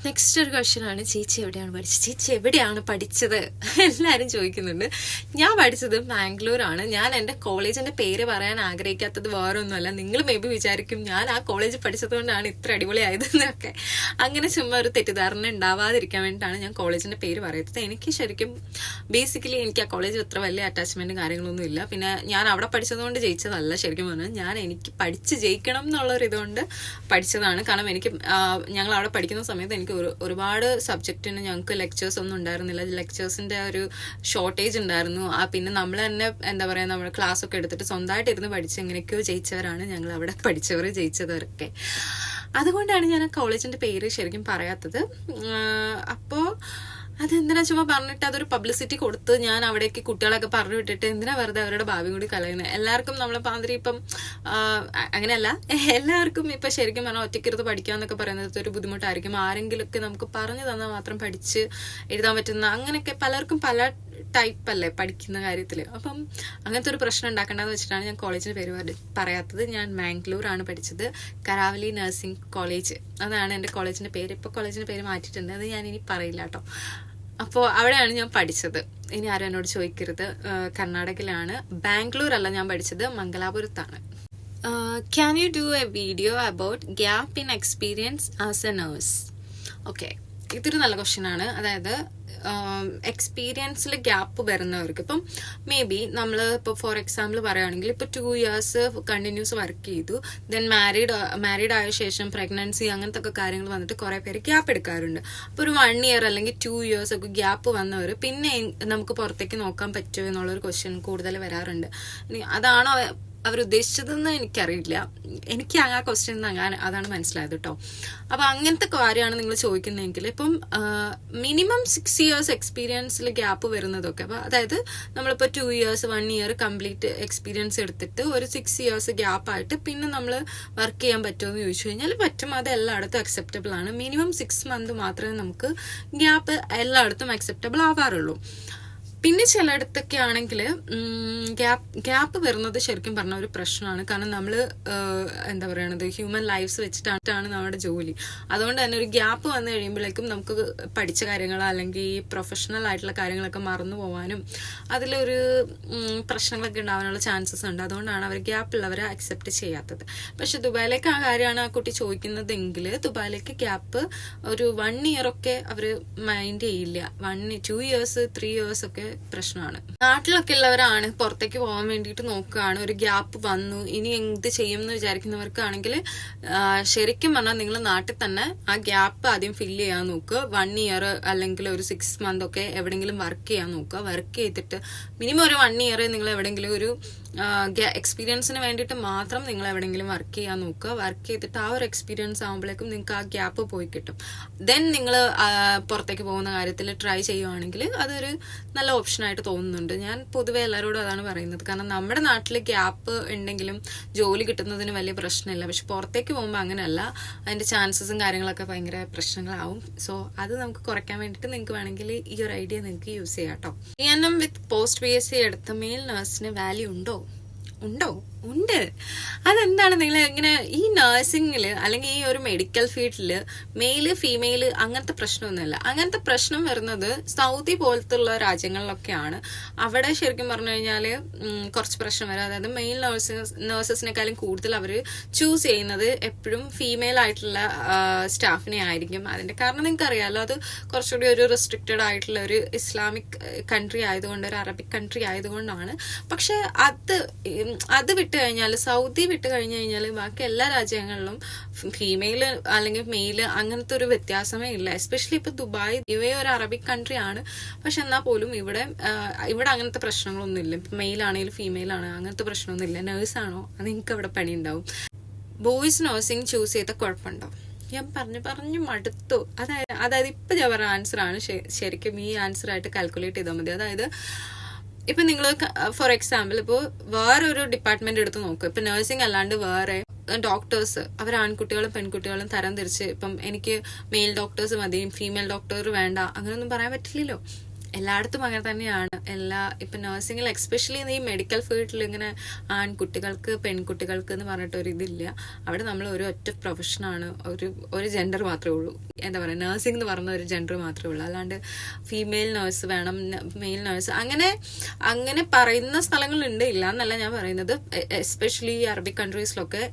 [SPEAKER 1] നെക്സ്റ്റ് ഒരു ക്വസ്റ്റ്യൻ ആണ് ചേച്ചി എവിടെയാണ് പഠിച്ചത്? ചേച്ചി എവിടെയാണ് പഠിച്ചത്? എല്ലാവരും ചോദിക്കുന്നുണ്ട്. ഞാൻ പഠിച്ചത് ബാംഗ്ലൂരാണ്. ഞാൻ എന്റെ കോളേജിന്റെ പേര് പറയാൻ ആഗ്രഹിക്കാത്തത് വേറെ ഒന്നുമല്ല നിങ്ങൾ മേ ബി വിചാരിക്കും ഞാൻ ആ കോളേജ് പഠിച്ചത് കൊണ്ടാണ് ഇത്ര അടിപൊളിയായതെന്നൊക്കെ. അങ്ങനെ ചുമ്മാ ഒരു തെറ്റിദ്ധാരണ ഉണ്ടാവാതിരിക്കാൻ വേണ്ടിയിട്ടാണ് ഞാൻ കോളേജിന്റെ പേര് പറയുന്നത്. എനിക്ക് ശരിക്കും ബേസിക്കലി എനിക്ക് ആ കോളേജിൽ അത്ര വലിയ അറ്റാച്ച്മെന്റ് കാര്യങ്ങളൊന്നും ഇല്ല. പിന്നെ ഞാൻ അവിടെ പഠിച്ചതുകൊണ്ട് ജയിച്ചതല്ല ശരിക്കും പറഞ്ഞാൽ. ഞാൻ എനിക്ക് പഠിച്ച് ജയിക്കണം എന്നുള്ളൊരിതുകൊണ്ട് പഠിച്ചതാണ്. കാരണം എനിക്ക് ഞങ്ങൾ അവിടെ പഠിക്കുന്ന സമയത്ത് എനിക്ക് ഒരുപാട് സബ്ജക്റ്റിന് ഞങ്ങൾക്ക് ലെക്ചേഴ്സ് ഒന്നും ഉണ്ടായിരുന്നില്ല. ലെക്ചേഴ്സിന്റെ ഒരു ഷോർട്ടേജ് ഉണ്ടായിരുന്നു. ആ പിന്നെ നമ്മൾ തന്നെ എന്താ പറയുക നമ്മൾ ക്ലാസ് ഒക്കെ എടുത്തിട്ട് സ്വന്തമായിട്ട് ഇരുന്ന് പഠിച്ച് എങ്ങനെയൊക്കെയോ ജയിച്ചവരാണ് ഞങ്ങൾ അവിടെ പഠിച്ചവർ ജയിച്ചവരൊക്കെ. അതുകൊണ്ടാണ് ഞാൻ ആ കോളേജിന്റെ പേര് ശരിക്കും പറയാത്തത്. അപ്പോൾ അപ്പോ അതെന്തിനാ ചുമ്മാ പറഞ്ഞിട്ട് അതൊരു പബ്ലിസിറ്റി കൊടുത്ത് ഞാൻ അവിടേക്ക് കുട്ടികളൊക്കെ പറഞ്ഞു വിട്ടിട്ട് എന്തിനാ വെറുതെ അവരുടെ ഭാവി കൂടി കളയുന്നത് എല്ലാവർക്കും നമ്മളെ പാതിരി ഇപ്പം അങ്ങനെയല്ല. എല്ലാവർക്കും ഇപ്പം ശരിക്കും പറഞ്ഞാൽ ഒറ്റയ്ക്കിരുന്ന് പഠിക്കാന്നൊക്കെ പറയുന്നത് ഒരു ബുദ്ധിമുട്ടായിരിക്കും. ആരെങ്കിലുമൊക്കെ നമുക്ക് പറഞ്ഞു തന്നാൽ മാത്രം പഠിച്ച് എഴുതാൻ പറ്റുന്ന അങ്ങനെയൊക്കെ പലർക്കും പല ടൈപ്പ് അല്ലേ പഠിക്കുന്ന കാര്യത്തിൽ അപ്പം അങ്ങനത്തെ ഒരു പ്രശ്നം ഉണ്ടാക്കേണ്ടതെന്ന് വെച്ചിട്ടാണ് ഞാൻ കോളേജിന് പേര് പറയാത്തത്. ഞാൻ മാംഗ്ലൂരാണ് പഠിച്ചത്. Karavali nursing college. അതാണ് എന്റെ കോളേജിന്റെ പേര്. ഇപ്പോൾ കോളേജിന്റെ പേര് മാറ്റിയിട്ടുണ്ട്. അത് ഞാൻ ഇനി പറയില്ല കേട്ടോ. അപ്പോൾ അവിടെയാണ് ഞാൻ പഠിച്ചത്. ഇനി ആരും എന്നോട് ചോദിക്കരുത്. കർണാടകയിലാണ്. ബാംഗ്ലൂർ അല്ല ഞാൻ പഠിച്ചത്. മംഗലാപുരത്താണ്. Can you do a video about gap in experience as a nurse okay ഇതൊരു നല്ല ക്വസ്റ്റ്യൻ ആണ്. അതായത് എക്സ്പീരിയൻസിൽ ഗ്യാപ്പ് വരുന്നവർക്ക്. ഇപ്പം മേ ബി നമ്മൾ ഇപ്പോൾ ഫോർ എക്സാമ്പിൾ പറയുകയാണെങ്കിൽ ഇപ്പോൾ ടു ഇയേഴ്സ് കണ്ടിന്യൂസ് വർക്ക് ചെയ്തു. ദെൻ മാരീഡ് മാരീഡ് ആയ ശേഷം പ്രഗ്നൻസി അങ്ങനത്തെ ഒക്കെ കാര്യങ്ങൾ വന്നിട്ട് കുറേ പേര് ഗ്യാപ്പ് എടുക്കാറുണ്ട്. അപ്പോൾ ഒരു വൺ ഇയർ അല്ലെങ്കിൽ ടു ഇയേഴ്സ് ഒക്കെ ഗ്യാപ്പ് വന്നവർ പിന്നെ നമുക്ക് പുറത്തേക്ക് നോക്കാൻ പറ്റുമോ എന്നുള്ളൊരു ക്വസ്റ്റ്യൻ കൂടുതൽ വരാറുണ്ട്. അതാണോ അവർ ഉദ്ദേശിച്ചതെന്ന് എനിക്കറിയില്ല. എനിക്ക് ആ ക്വസ്റ്റ്യൻ അങ്ങനെ അതാണ് മനസ്സിലായത് കേട്ടോ അപ്പൊ അങ്ങനത്തെ കാര്യമാണ് നിങ്ങൾ ചോദിക്കുന്നതെങ്കിൽ ഇപ്പം മിനിമം സിക്സ് ഇയേഴ്സ് എക്സ്പീരിയൻസിൽ ഗ്യാപ്പ് വരുന്നതൊക്കെ അപ്പൊ അതായത് നമ്മളിപ്പോൾ two years one year complete experience എടുത്തിട്ട് ഒരു സിക്സ് ഇയേഴ്സ് ഗ്യാപ്പ് ആയിട്ട് പിന്നെ നമ്മൾ വർക്ക് ചെയ്യാൻ പറ്റുമോ എന്ന് ചോദിച്ചു കഴിഞ്ഞാൽ പറ്റും. അത് എല്ലായിടത്തും അക്സെപ്റ്റബിൾ ആണ്. മിനിമം സിക്സ് മന്ത് മാത്രമേ നമുക്ക് ഗ്യാപ്പ് എല്ലായിടത്തും അക്സെപ്റ്റബിൾ ആവാറുള്ളൂ. പിന്നെ ചിലയിടത്തൊക്കെ ആണെങ്കിൽ ഗ്യാപ്പ് ഗ്യാപ്പ് വരുന്നത് ശരിക്കും പറഞ്ഞ ഒരു പ്രശ്നമാണ്. കാരണം നമ്മൾ എന്താ പറയണത് ഹ്യൂമൻ ലൈഫ്സ് വെച്ചിട്ടാണ് നമ്മുടെ ജോലി. അതുകൊണ്ട് തന്നെ ഒരു ഗ്യാപ്പ് വന്നു കഴിയുമ്പോഴേക്കും നമുക്ക് പഠിച്ച കാര്യങ്ങൾ അല്ലെങ്കിൽ പ്രൊഫഷണൽ ആയിട്ടുള്ള കാര്യങ്ങളൊക്കെ മറന്നു പോകാനും അതിലൊരു പ്രശ്നങ്ങളൊക്കെ ഉണ്ടാവാനുള്ള ചാൻസസ് ഉണ്ട്. അതുകൊണ്ടാണ് അവർ ഗ്യാപ്പ് ഉള്ളവരെ അക്സെപ്റ്റ് ചെയ്യാത്തത്. പക്ഷെ ദുബായിലേക്ക് ആ കാര്യമാണ് ആ കുട്ടി ചോദിക്കുന്നതെങ്കിൽ ദുബായിലേക്ക് ഗ്യാപ്പ് ഒരു വൺ ഇയർ ഒക്കെ അവർ മൈൻഡ് ചെയ്യില്ല. One two years three years ഒക്കെ പ്രശ്നമാണ്. നാട്ടിലൊക്കെ ഉള്ളവരാണ് പുറത്തേക്ക് പോകാൻ വേണ്ടിയിട്ട് നോക്കുകയാണ്. ഒരു ഗ്യാപ്പ് വന്നു. ഇനി എന്ത് ചെയ്യും എന്ന് വിചാരിക്കുന്നവർക്കാണെങ്കിൽ ശരിക്കും പറഞ്ഞാൽ നിങ്ങൾ നാട്ടിൽ തന്നെ ആ ഗ്യാപ്പ് ആദ്യം ഫില്ല് ചെയ്യാൻ നോക്കുക. വൺ ഇയർ അല്ലെങ്കിൽ ഒരു സിക്സ് മന്ത് ഒക്കെ എവിടെയെങ്കിലും വർക്ക് ചെയ്യാൻ നോക്കുക. വർക്ക് ചെയ്തിട്ട് മിനിമം ഒരു വൺ ഇയർ നിങ്ങൾ എവിടെയെങ്കിലും ഒരു എക്സ്പീരിയൻസിന് വേണ്ടിയിട്ട് മാത്രം നിങ്ങൾ എവിടെയെങ്കിലും വർക്ക് ചെയ്യാൻ നോക്കുക. വർക്ക് ചെയ്തിട്ട് ആ ഒരു എക്സ്പീരിയൻസ് ആകുമ്പോഴേക്കും നിങ്ങൾക്ക് ആ ഗ്യാപ്പ് പോയി കിട്ടും. ദെൻ നിങ്ങൾ പുറത്തേക്ക് പോകുന്ന കാര്യത്തിൽ ട്രൈ ചെയ്യുവാണെങ്കിൽ അതൊരു നല്ല ഓപ്ഷനായിട്ട് തോന്നുന്നുണ്ട്. ഞാൻ പൊതുവെ എല്ലാവരോടും അതാണ് പറയുന്നത്. കാരണം നമ്മുടെ നാട്ടിൽ ഗ്യാപ്പ് ഉണ്ടെങ്കിലും ജോലി കിട്ടുന്നതിന് വലിയ പ്രശ്നമില്ല. പക്ഷെ പുറത്തേക്ക് പോകുമ്പോൾ അങ്ങനെയല്ല. അതിന്റെ ചാൻസസും കാര്യങ്ങളൊക്കെ ഭയങ്കര പ്രശ്നങ്ങളാവും. സോ അത് നമുക്ക് കുറയ്ക്കാൻ വേണ്ടിയിട്ട് നിങ്ങൾക്ക് വേണമെങ്കിൽ ഈ ഒരു ഐഡിയ നിങ്ങൾക്ക് യൂസ് ചെയ്യാം കേട്ടോ N M with post B S C എടുത്ത മെയിൽ നഴ്സിന് വാല്യൂ ഉണ്ടോ? ഉണ്ടോ? ഉണ്ട്. അതെന്താണ് നിങ്ങൾ ഇങ്ങനെ ഈ നഴ്സിംഗിൽ അല്ലെങ്കിൽ ഈ ഒരു മെഡിക്കൽ ഫീൽഡിൽ മെയിൽ ഫീമെയിൽ അങ്ങനത്തെ പ്രശ്നമൊന്നുമില്ല. അങ്ങനത്തെ പ്രശ്നം വരുന്നത് സൗദി പോലത്തുള്ള രാജ്യങ്ങളിലൊക്കെയാണ്. അവിടെ ശരിക്കും പറഞ്ഞു കഴിഞ്ഞാൽ കുറച്ച് പ്രശ്നം വരും. അതായത് മെയിൽ നഴ്സസ് നഴ്സസിനെക്കാളും കൂടുതൽ അവർ ചൂസ് ചെയ്യുന്നത് എപ്പോഴും ഫീമെയിൽ ആയിട്ടുള്ള സ്റ്റാഫിനെ ആയിരിക്കും. അതിന്റെ കാരണം നിങ്ങൾക്ക് അറിയാലോ അത് കുറച്ചുകൂടി ഒരു റെസ്ട്രിക്റ്റഡ് ആയിട്ടുള്ള ഒരു ഇസ്ലാമിക് കൺട്രി ആയതുകൊണ്ട് ഒരു അറബിക് കൺട്രി ആയതുകൊണ്ടാണ്. പക്ഷെ അത് അത് വിട്ട് കഴിഞ്ഞാൽ സൗദി വിട്ട് കഴിഞ്ഞു കഴിഞ്ഞാൽ ബാക്കി എല്ലാ രാജ്യങ്ങളിലും ഫീമെയിൽ അല്ലെങ്കിൽ മെയിൽ അങ്ങനത്തെ ഒരു വ്യത്യാസമേ ഇല്ല. എസ്പെഷ്യലി ഇപ്പൊ ദുബായ് ഇവയെ ഒരു അറബിക് കൺട്രി ആണ്. പക്ഷെ എന്നാൽ പോലും ഇവിടെ ഇവിടെ അങ്ങനത്തെ പ്രശ്നങ്ങളൊന്നും ഇല്ല മെയിൽ ആണെങ്കിലും ഫീമെയിൽ ആണ് അങ്ങനത്തെ പ്രശ്നമൊന്നും ഇല്ല നേഴ്സ് ആണോ? അത് നിങ്ങൾക്ക് അവിടെ പണി ഉണ്ടാവും ബോയ്സ് നഴ്സിംഗ് ചൂസ് ചെയ്ത കുഴപ്പമുണ്ടോ? ഞാൻ പറഞ്ഞു പറഞ്ഞു മടുത്തു. അതായത് അതായത് ഇപ്പൊ ഞാൻ പറഞ്ഞ ആൻസർ ആണ് ശരിക്കും ഈ ആൻസർ ആയിട്ട് കാൽക്കുലേറ്റ് ചെയ്താൽ മതി. അതായത് ഇപ്പൊ നിങ്ങൾ ഫോർ എക്സാമ്പിൾ ഇപ്പോൾ വേറൊരു ഡിപ്പാർട്ട്മെന്റ് എടുത്ത് നോക്കുക ഇപ്പൊ നഴ്സിംഗ് അല്ലാണ്ട് വേറെ ഡോക്ടേഴ്സ് അവർ ആൺകുട്ടികളും പെൺകുട്ടികളും തരം തിരിച്ച് ഇപ്പം എനിക്ക് മെയിൽ ഡോക്ടേഴ്സ് മതി ഫീമെയിൽ ഡോക്ടർ വേണ്ട അങ്ങനെയൊന്നും പറയാൻ പറ്റില്ലല്ലോ. എല്ലായിടത്തും അങ്ങനെ തന്നെയാണ്. എല്ലാ ഇപ്പം നഴ്സിംഗിൽ എക്സ്പെഷ്യലി ഈ മെഡിക്കൽ ഫീൽഡിൽ ഇങ്ങനെ ആൺകുട്ടികൾക്ക് പെൺകുട്ടികൾക്ക് എന്ന് പറഞ്ഞിട്ട് ഒരു ഇതില്ല. അവിടെ നമ്മൾ ഒരു ഒറ്റ പ്രൊഫഷനാണ് ഒരു ഒരു ജെൻഡർ മാത്രമേ ഉള്ളൂ. എന്താ പറയുക നഴ്സിംഗ് എന്ന് പറഞ്ഞ ഒരു ജെൻഡർ മാത്രമേ ഉള്ളൂ. അല്ലാണ്ട് ഫീമെയിൽ നഴ്സ് വേണം മെയിൽ നഴ്സ് അങ്ങനെ അങ്ങനെ പറയുന്ന സ്ഥലങ്ങളുണ്ട്. ഇല്ല എന്നല്ല ഞാൻ പറയുന്നത്. എസ്പെഷ്യലി അറബിക് കൺട്രീസിലൊക്കെ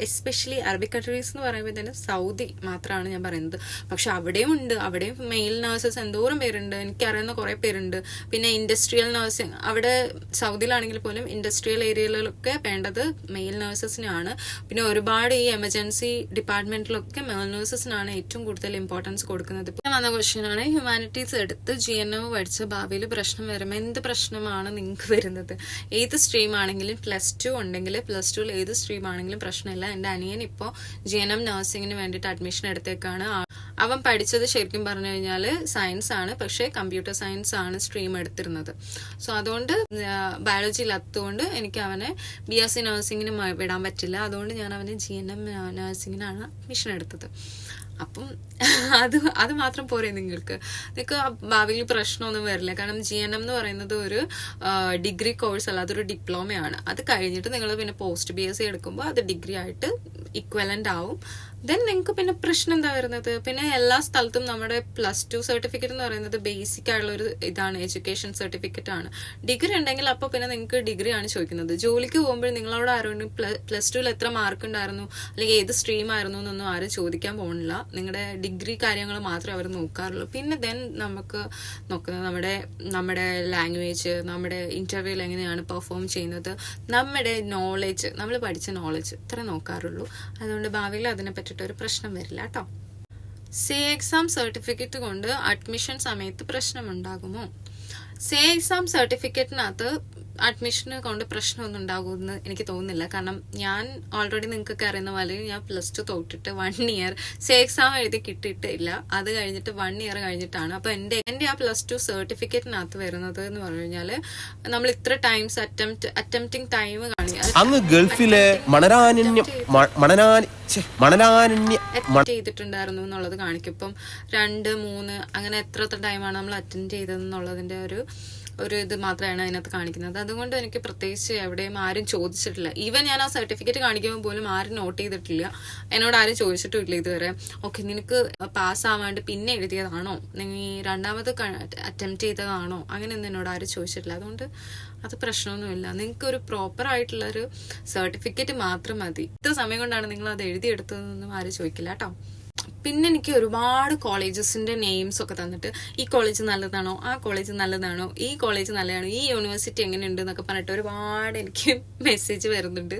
[SPEAKER 1] എസ്പെഷ്യലി അറബിക് കൺട്രീസ് എന്ന് പറയുമ്പോൾ തന്നെ സൗദി മാത്രമാണ് ഞാൻ പറയുന്നത്. പക്ഷെ അവിടെയും ഉണ്ട്. അവിടെയും മെയിൽ നേഴ്സസ് എന്തോരം പേരുണ്ട്. എനിക്കറിയുന്ന കുറെ പേരുണ്ട്. പിന്നെ ഇൻഡസ്ട്രിയൽ നഴ്സിംഗ് അവിടെ സൗദിയിലാണെങ്കിൽ പോലും ഇൻഡസ്ട്രിയൽ ഏരിയകളിലൊക്കെ വേണ്ടത് മെയിൽ നേഴ്സസിനാണ് പിന്നെ ഒരുപാട് ഈ എമർജൻസി ഡിപ്പാർട്ട്മെന്റിലൊക്കെ മെയിൽ നേഴ്സസിനാണ് ഏറ്റവും കൂടുതൽ ഇമ്പോർട്ടൻസ് കൊടുക്കുന്നത്. ഇപ്പം വന്ന ക്വസ്റ്റ്യനാണ് ഹ്യൂമാനിറ്റീസ് എടുത്ത് ജി എൻ എം പഠിച്ച ഭാവിയിൽ പ്രശ്നം വരുമ്പോൾ എന്ത് പ്രശ്നമാണ് നിങ്ങൾക്ക് വരുന്നത്? ഏത് സ്ട്രീം ആണെങ്കിലും പ്ലസ് ടു ഉണ്ടെങ്കിൽ പ്ലസ് ടുവിൽ ഏത് സ്ട്രീം ആണെങ്കിലും പ്രശ്നമില്ല. എന്റെ അനിയൻ ഇപ്പോൾ ജി എൻ എം നഴ്സിംഗിന് വേണ്ടിയിട്ട് അഡ്മിഷൻ എടുത്തേക്കാണ്. അവൻ പഠിച്ചത് ശരിക്കും പറഞ്ഞു കഴിഞ്ഞാൽ സയൻസ് ആണ്. പക്ഷേ കമ്പ്യൂട്ടർ സയൻസ് ആണ് സ്ട്രീം എടുത്തിരുന്നത്. സോ അതുകൊണ്ട് ബയോളജി ഇല്ലാത്തതുകൊണ്ട് എനിക്ക് അവനെ ബി എസ് സി നഴ്സിംഗിന് വിടാൻ പറ്റില്ല. അതുകൊണ്ട് ഞാൻ അവനെ ജി എൻ എം നഴ്സിംഗിനാണ് അഡ്മിഷൻ എടുത്തത്. അപ്പം അത് അത് മാത്രം പോരെ നിങ്ങൾക്ക്. നിങ്ങൾക്ക് ഭാവിയിൽ പ്രശ്നമൊന്നും വരില്ല. കാരണം ജി എൻ എം എന്ന് പറയുന്നത് ഒരു ഡിഗ്രി കോഴ്സ് അല്ല അതൊരു ഡിപ്ലോമയാണ്. അത് കഴിഞ്ഞിട്ട് നിങ്ങൾ പിന്നെ പോസ്റ്റ് ബി എസ് സി എടുക്കുമ്പോൾ അത് ഡിഗ്രി ആയിട്ട് ഇക്വലന്റ് ആവും. ദെൻ നിങ്ങൾക്ക് പിന്നെ പ്രശ്നം എന്താ വരുന്നത്? പിന്നെ എല്ലാ സ്ഥലത്തും നമ്മുടെ പ്ലസ് ടു സർട്ടിഫിക്കറ്റ് എന്ന് പറയുന്നത് ബേസിക് ആയിട്ടുള്ള ഒരു ഇതാണ് എഡ്യൂക്കേഷൻ സർട്ടിഫിക്കറ്റ് ആണ്. ഡിഗ്രി ഉണ്ടെങ്കിൽ അപ്പോൾ പിന്നെ നിങ്ങൾക്ക് ഡിഗ്രി ആണ് ചോദിക്കുന്നത്. ജോലിക്ക് പോകുമ്പോൾ നിങ്ങളോട് ആരും പ്ലസ് ടുവിൽ എത്ര മാർക്ക് ഉണ്ടായിരുന്നു? അല്ലെങ്കിൽ ഏത് സ്ട്രീം ആയിരുന്നു എന്നൊന്നും ആരും ചോദിക്കാൻ പോകുന്നില്ല. നിങ്ങളുടെ ഡിഗ്രി കാര്യങ്ങൾ മാത്രമേ അവർ നോക്കാറുള്ളൂ. പിന്നെ ദെൻ നമുക്ക് നോക്കുന്നത് നമ്മുടെ നമ്മുടെ ലാംഗ്വേജ് നമ്മുടെ ഇന്റർവ്യൂവിൽ എങ്ങനെയാണ് പെർഫോം ചെയ്യുന്നത്? നമ്മുടെ നോളജ് നമ്മൾ പഠിച്ച നോളജ് ഇത്ര നോക്കാറുള്ളൂ. അതുകൊണ്ട് ഭാവിയിൽ അതിനെ ഒരു പ്രശ്നം വരില്ല കേട്ടോ സേ എക്സാം സർട്ടിഫിക്കറ്റ് കൊണ്ട് അഡ്മിഷൻ സമയത്ത് പ്രശ്നമുണ്ടാകുമോ? സേ എക്സാം സർട്ടിഫിക്കറ്റിനകത്ത് അഡ്മിഷന് കൊണ്ട് പ്രശ്നമൊന്നും ഉണ്ടാകുമെന്ന് എനിക്ക് തോന്നുന്നില്ല. കാരണം ഞാൻ ഓൾറെഡി നിങ്ങൾക്കൊക്കെ അറിയുന്ന പോലെ ഞാൻ പ്ലസ് ടു തോട്ടിട്ട് വൺ ഇയർ സേ എക്സാം എഴുതി കിട്ടിയിട്ടില്ല അത് കഴിഞ്ഞിട്ട് വൺ ഇയർ കഴിഞ്ഞിട്ടാണ്. അപ്പൊ എന്റെ എന്റെ ആ പ്ലസ് ടു സർട്ടിഫിക്കറ്റിനകത്ത് വരുന്നത് എന്ന് പറഞ്ഞു കഴിഞ്ഞാൽ നമ്മൾ ഇത്ര ടൈംസ് അറ്റംപ്റ്റ് അറ്റംപ്റ്റിംഗ് ടൈം
[SPEAKER 2] അങ്ങ് ഗൾഫിലെ മണരാനന്യം
[SPEAKER 1] ചെയ്തിട്ടുണ്ടായിരുന്നു എന്നുള്ളത് കാണിക്കും. ഇപ്പം രണ്ട് മൂന്ന് അങ്ങനെ എത്ര ടൈമാണ് നമ്മൾ അറ്റൻഡ് ചെയ്തതെന്നുള്ളതിന്റെ ഒരു ഒരു ഇത് മാത്രമാണ് അതിനകത്ത് കാണിക്കുന്നത്. അതുകൊണ്ട് എനിക്ക് പ്രത്യേകിച്ച് എവിടെയും ആരും ചോദിച്ചിട്ടില്ല. ഈവൻ ഞാൻ ആ സർട്ടിഫിക്കറ്റ് കാണിക്കുമ്പോൾ പോലും ആരും നോട്ട് ചെയ്തിട്ടില്ല. എന്നോട് ആരും ചോദിച്ചിട്ടുമില്ല ഇതുവരെ. ഓക്കെ നിനക്ക് പാസ് ആവാണ്ട് പിന്നെ എഴുതിയതാണോ? നീ രണ്ടാമത് അറ്റംപ്റ്റ് ചെയ്തതാണോ? അങ്ങനെയൊന്നും എന്നോട് ആരും ചോദിച്ചിട്ടില്ല. അതുകൊണ്ട് അത് പ്രശ്നമൊന്നുമില്ല. നിങ്ങൾക്ക് ഒരു പ്രോപ്പർ ആയിട്ടുള്ള ഒരു സർട്ടിഫിക്കറ്റ് മാത്രം മതി. ഇത്ര സമയം കൊണ്ടാണ് നിങ്ങൾ അത് എഴുതിയെടുത്തതെന്നൊന്നും ആരും ചോദിക്കില്ല കേട്ടോ. പിന്നെ എനിക്ക് ഒരുപാട് കോളേജസിന്റെ നെയിംസ് ഒക്കെ തന്നിട്ട് ഈ കോളേജ് നല്ലതാണോ? ആ കോളേജ് നല്ലതാണോ? ഈ കോളേജ് നല്ലതാണോ? ഈ യൂണിവേഴ്സിറ്റി എങ്ങനെയുണ്ട്? എന്നൊക്കെ പറഞ്ഞിട്ട് ഒരുപാട് എനിക്ക് മെസ്സേജ് വരുന്നുണ്ട്.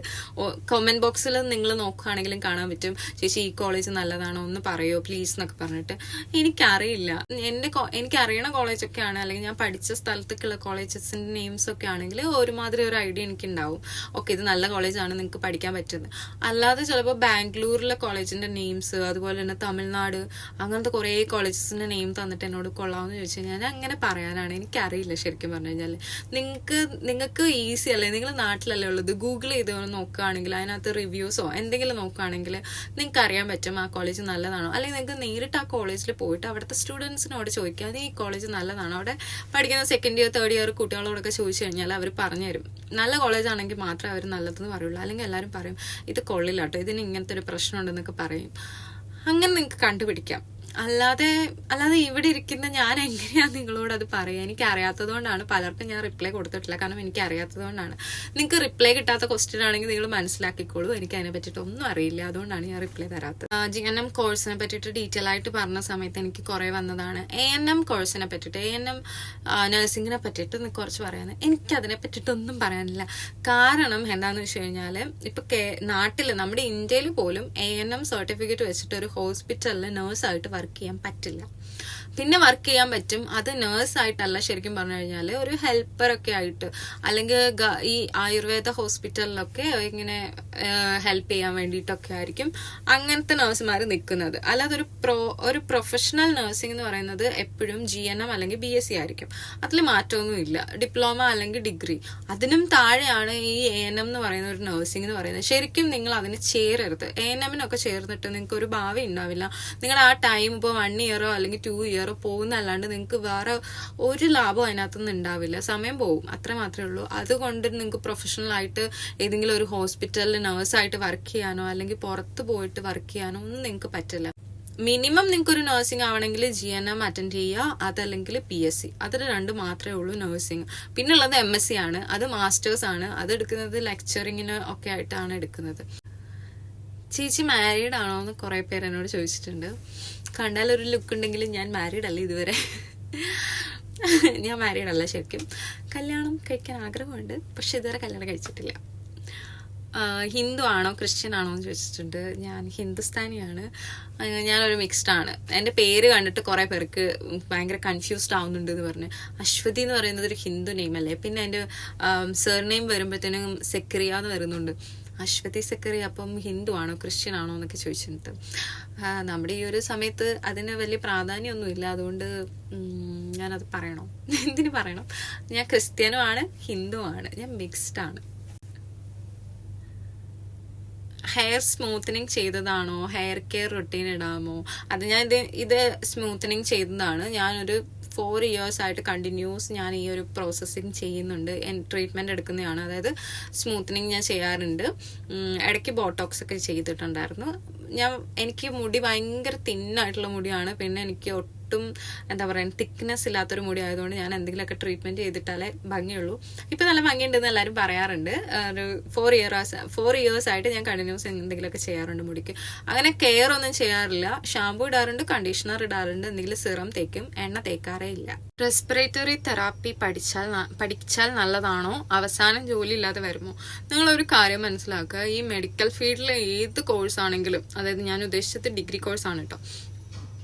[SPEAKER 1] കമന്റ് ബോക്സിൽ നിങ്ങൾ നോക്കുകയാണെങ്കിലും കാണാൻ പറ്റും. ചേച്ചി ഈ കോളേജ് നല്ലതാണോ? ഒന്ന് പറയോ പ്ലീസ് എന്നൊക്കെ പറഞ്ഞിട്ട്. എനിക്കറിയില്ല. എന്റെ എനിക്ക് അറിയണ കോളേജൊക്കെയാണ് അല്ലെങ്കിൽ ഞാൻ പഠിച്ച സ്ഥലത്തേക്കുള്ള കോളേജസിന്റെ നെയിംസ് ഒക്കെ ആണെങ്കിൽ ഒരുമാതിരി ഒരു ഐഡിയ എനിക്ക് ഉണ്ടാവും ഓക്കെ ഇത് നല്ല കോളേജാണ് നിങ്ങൾക്ക് പഠിക്കാൻ പറ്റുന്നത് അല്ലാതെ ചിലപ്പോൾ ബാംഗ്ലൂരിലെ കോളേജിന്റെ നെയിംസ് അതുപോലെ തന്നെ തമിഴ്നാട് അങ്ങനത്തെ കുറേ കോളേജസിന്റെ നെയിം തന്നിട്ട് എന്നോട് കൊള്ളാമെന്ന് ചോദിച്ചു. ഞാൻ അങ്ങനെ പറയാനാണ്. എനിക്കറിയില്ല ശരിക്കും പറഞ്ഞു കഴിഞ്ഞാൽ നിങ്ങൾക്ക് നിങ്ങൾക്ക് ഈസി അല്ലേ? നിങ്ങൾ നാട്ടിലല്ലേ ഉള്ളത്? ഗൂഗിൾ ചെയ്ത് നോക്കുകയാണെങ്കിൽ അതിനകത്ത് റിവ്യൂസോ എന്തെങ്കിലും നോക്കുകയാണെങ്കിൽ നിങ്ങൾക്ക് അറിയാൻ പറ്റും ആ കോളേജ് നല്ലതാണോ? അല്ലെങ്കിൽ നിങ്ങൾക്ക് നേരിട്ട് ആ കോളേജിൽ പോയിട്ട് അവിടുത്തെ സ്റ്റുഡൻസിനോട് ചോദിക്കാം ഈ കോളേജ് നല്ലതാണോ? അവിടെ പഠിക്കുന്ന സെക്കൻഡ് ഇയർ തേർഡ് ഇയർ കുട്ടികളോടൊക്കെ ചോദിച്ചു കഴിഞ്ഞാൽ അവർ പറഞ്ഞു തരും. നല്ല കോളേജ് ആണെങ്കിൽ മാത്രമേ അവർ നല്ലതെന്ന് പറയുള്ളൂ. അല്ലെങ്കിൽ എല്ലാവരും പറയും ഇത് കൊള്ളില്ല കേട്ടോ. ഇതിന് ഇങ്ങനത്തെ ഒരു പ്രശ്നമുണ്ടെന്നൊക്കെ പറയും. അങ്ങനെ നിങ്ങൾക്ക് കണ്ടുപിടിക്കാം. അല്ലാതെ അല്ലാതെ ഇവിടെ ഇരിക്കുന്ന ഞാൻ എങ്ങനെയാണ് നിങ്ങളോട് അത് പറയുക എനിക്ക് അറിയാത്തത് കൊണ്ടാണ് പലർക്കും ഞാൻ റിപ്ലൈ കൊടുത്തിട്ടില്ല. കാരണം എനിക്ക് അറിയാത്തത് കൊണ്ടാണ് നിങ്ങൾക്ക് റിപ്ലൈ കിട്ടാത്ത ക്വസ്റ്റ്യൻ ആണെങ്കിൽ നിങ്ങൾ മനസ്സിലാക്കിക്കോളൂ. എനിക്ക് അതിനെ പറ്റിയിട്ട് ഒന്നും അറിയില്ല. അതുകൊണ്ടാണ് ഞാൻ റിപ്ലൈ തരാത്തത്. ജി എൻ എം കോഴ്സിനെ പറ്റിയിട്ട് ഡീറ്റെയിൽ ആയിട്ട് പറഞ്ഞ സമയത്ത് എനിക്ക് കുറെ വന്നതാണ്. എ എൻ എം കോഴ്സിനെ പറ്റിയിട്ട് എ എൻ എം നഴ്സിങ്ങിനെ പറ്റിയിട്ട് കുറച്ച് പറയാൻ എനിക്ക് അതിനെ പറ്റിയിട്ടൊന്നും പറയാനില്ല. കാരണം എന്താണെന്ന് വെച്ച് കഴിഞ്ഞാൽ ഇപ്പൊ നാട്ടിൽ നമ്മുടെ ഇന്ത്യയിൽ പോലും എ എൻ എം സർട്ടിഫിക്കറ്റ് വെച്ചിട്ട് ഒരു ഹോസ്പിറ്റലിൽ നേഴ്സായിട്ട് വർക്ക് ചെയ്യാൻ പറ്റില്ല. പിന്നെ വർക്ക് ചെയ്യാൻ പറ്റും. അത് നേഴ്സ് ആയിട്ടല്ല ശരിക്കും പറഞ്ഞു കഴിഞ്ഞാൽ ഒരു ഹെൽപ്പറൊക്കെ ആയിട്ട്. അല്ലെങ്കിൽ ഈ ആയുർവേദ ഹോസ്പിറ്റലിലൊക്കെ ഇങ്ങനെ ഹെൽപ്പ് ചെയ്യാൻ വേണ്ടിയിട്ടൊക്കെ ആയിരിക്കും അങ്ങനത്തെ നഴ്സുമാർ നിൽക്കുന്നത് അല്ലാതെ ഒരു പ്രോ ഒരു പ്രൊഫഷണൽ നഴ്സിംഗ് എന്ന് പറയുന്നത് എപ്പോഴും ജി എൻ എം അല്ലെങ്കിൽ ബി എസ് സി ആയിരിക്കും. അതിൽ മാറ്റമൊന്നുമില്ല ഡിപ്ലോമ അല്ലെങ്കിൽ ഡിഗ്രി അതിനും താഴെയാണ് ഈ എ എൻ എം എന്ന് പറയുന്ന ഒരു നഴ്സിംഗ് എന്ന് പറയുന്നത്. ശരിക്കും നിങ്ങൾ അതിന് ചേരരുത്. എ എൻ എമ്മിനൊക്കെ ചേർന്നിട്ട് നിങ്ങൾക്ക് ഒരു ഭാവി ഉണ്ടാവില്ല. നിങ്ങൾ ആ ടൈം ഇപ്പോൾ വൺ ഇയറോ അല്ലെങ്കിൽ ടു ഇയറോ പോകുന്നല്ലാണ്ട് നിങ്ങൾക്ക് വേറെ ഒരു ലാഭവും അതിനകത്തുനിന്ന് ഉണ്ടാവില്ല. സമയം പോകും. അത്ര മാത്രമേ ഉള്ളൂ. അതുകൊണ്ട് നിങ്ങൾക്ക് പ്രൊഫഷണൽ ആയിട്ട് ഏതെങ്കിലും ഒരു ഹോസ്പിറ്റലിൽ നേഴ്സായിട്ട് വർക്ക് ചെയ്യാനോ അല്ലെങ്കിൽ പുറത്ത് പോയിട്ട് വർക്ക് ചെയ്യാനോ ഒന്നും നിങ്ങൾക്ക് പറ്റില്ല. മിനിമം നിങ്ങൾക്ക് ഒരു നഴ്സിംഗ് ആവണമെങ്കിൽ ജി എൻ എം അറ്റൻഡ് ചെയ്യുക അതല്ലെങ്കിൽ പി എസ് സി അതിൽ രണ്ട് മാത്രമേ ഉള്ളൂ നഴ്സിംഗ് പിന്നെ ഉള്ളത് എം എസ് സി ആണ്. അത് മാസ്റ്റേഴ്സ് ആണ്. അത് എടുക്കുന്നത് ലെക്ചറിങ്ങിന് ഒക്കെ ആയിട്ടാണ് എടുക്കുന്നത്. ചേച്ചി മാരീഡ് ആണോ എന്ന് കുറേ പേര് എന്നോട് ചോദിച്ചിട്ടുണ്ട്. കണ്ടാൽ ഒരു ലുക്ക് ഉണ്ടെങ്കിലും ഞാൻ മാരീഡ് അല്ല ഇതുവരെ? ഞാൻ മാരീഡ് അല്ല ശരിക്കും. കല്യാണം കഴിക്കാൻ ആഗ്രഹമുണ്ട് പക്ഷെ ഇതുവരെ കല്യാണം കഴിച്ചിട്ടില്ല. ഹിന്ദു ആണോ ക്രിസ്ത്യൻ ആണോ എന്ന് ചോദിച്ചിട്ടുണ്ട്. ഞാൻ ഹിന്ദുസ്ഥാനിയാണ്. ഞാനൊരു മിക്സ്ഡ് ആണ്. എന്റെ പേര് കണ്ടിട്ട് കുറേ പേർക്ക് ഭയങ്കര കൺഫ്യൂസ്ഡ് ആവുന്നുണ്ട് എന്ന് പറഞ്ഞ്. അശ്വതി എന്ന് പറയുന്നത് ഒരു ഹിന്ദു നെയിം അല്ലേ? പിന്നെ എന്റെ സർ നെയിം വരുമ്പോഴത്തേനും സെക്രിയ എന്ന് വരുന്നുണ്ട്. അശ്വതി സക്കറി അപ്പം ഹിന്ദു ആണോ ക്രിസ്ത്യൻ ആണോ എന്നൊക്കെ ചോദിച്ചിട്ട് നമ്മുടെ ഈ ഒരു സമയത്ത് അതിന് വലിയ പ്രാധാന്യമൊന്നുമില്ല. അതുകൊണ്ട് ഞാനത് പറയണോ? എന്തിനു പറയണം? ഞാൻ ക്രിസ്ത്യനും ആണ് ഹിന്ദു ആണ് ഞാൻ മിക്സ്ഡ് ആണ്. ഹെയർ സ്മൂത്തനിങ് ചെയ്തതാണോ? ഹെയർ കെയർ റൊട്ടീൻ ഇടാമോ? അത് ഞാൻ ഇത് ഇത് സ്മൂത്തനിങ് ചെയ്തതാണ്. ഞാനൊരു ഫോർ ഇയേഴ്സ് ആയിട്ട് കണ്ടിന്യൂസ് ഞാൻ ഈ ഒരു പ്രോസസ്സിങ് ചെയ്യുന്നുണ്ട്. ട്രീറ്റ്മെന്റ് എടുക്കുന്നതാണ്. അതായത് സ്മൂത്തനിങ് ഞാൻ ചെയ്യാറുണ്ട്. ഇടയ്ക്ക് ബോട്ടോക്സ് ഒക്കെ ചെയ്തിട്ടുണ്ടായിരുന്നു. ഞാൻ എനിക്ക് മുടി ഭയങ്കര തിന്നായിട്ടുള്ള മുടിയാണ്. പിന്നെ എനിക്ക് ഒട്ടും എന്താ പറയുക തിക്നെസ് ഇല്ലാത്തൊരു മുടി ആയതുകൊണ്ട് ഞാൻ എന്തെങ്കിലുമൊക്കെ ട്രീറ്റ്മെന്റ് ചെയ്തിട്ടാലേ ഭംഗിയുള്ളൂ. ഇപ്പം നല്ല ഭംഗിയുണ്ടെന്ന് എല്ലാവരും പറയാറുണ്ട്. ഒരു ഫോർ ഇയേഴ്സ് ഫോർ ഇയേഴ്സ് ആയിട്ട് ഞാൻ കണ്ടിന്യൂസ് എന്തെങ്കിലുമൊക്കെ ചെയ്യാറുണ്ട് മുടിക്ക്. അങ്ങനെ കെയർ ഒന്നും ചെയ്യാറില്ല. ഷാമ്പു ഇടാറുണ്ട് കണ്ടീഷണർ ഇടാറുണ്ട് എന്തെങ്കിലും സിറം തേക്കും എണ്ണ തേക്കാറേ ഇല്ല. റെസ്പിറേറ്ററി തെറാപ്പി പഠിച്ചാൽ പഠിച്ചാൽ നല്ലതാണോ? അവസാനം ജോലി ഇല്ലാതെ വരുമോ? നിങ്ങളൊരു കാര്യം മനസ്സിലാക്കുക. ഈ മെഡിക്കൽ ഫീൽഡിലെ ഏത് കോഴ്സ് ആണെങ്കിലും അതായത് ഞാൻ ഉദ്ദേശിച്ചത് ഡിഗ്രി കോഴ്സാണ് കേട്ടോ